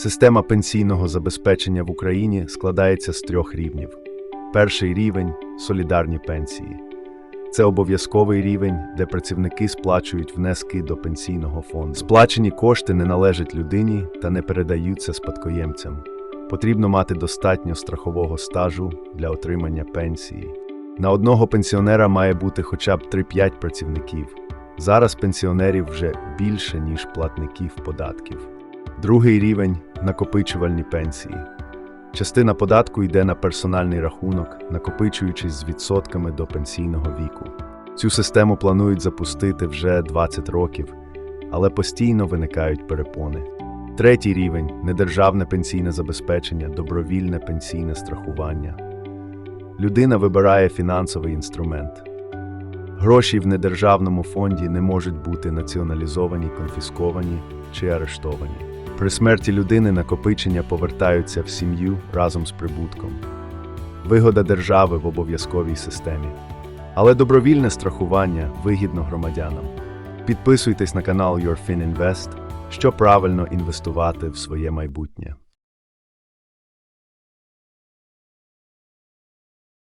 Система пенсійного забезпечення в Україні складається з трьох рівнів. Перший рівень солідарні пенсії. Це обов'язковий рівень, де працівники сплачують внески до пенсійного фонду. Сплачені кошти не належать людині та не передаються спадкоємцям. Потрібно мати достатньо страхового стажу для отримання пенсії. На одного пенсіонера має бути хоча б 3-5 працівників. Зараз пенсіонерів вже більше, ніж платників податків. Другий рівень накопичувальні пенсії. Частина податку йде на персональний рахунок, накопичуючись з відсотками до пенсійного віку. Цю систему планують запустити вже 20 років, але постійно виникають перепони. Третій рівень недержавне пенсійне забезпечення, добровільне пенсійне страхування. Людина вибирає фінансовий інструмент. Гроші в недержавному фонді не можуть бути націоналізовані, конфісковані чи арештовані. При смерті людини накопичення повертаються в сім'ю разом з прибутком. Вигода держави в обов'язковій системі. Але добровільне страхування вигідно громадянам. Підписуйтесь на канал YourFinInvest, щоб правильно інвестувати в своє майбутнє.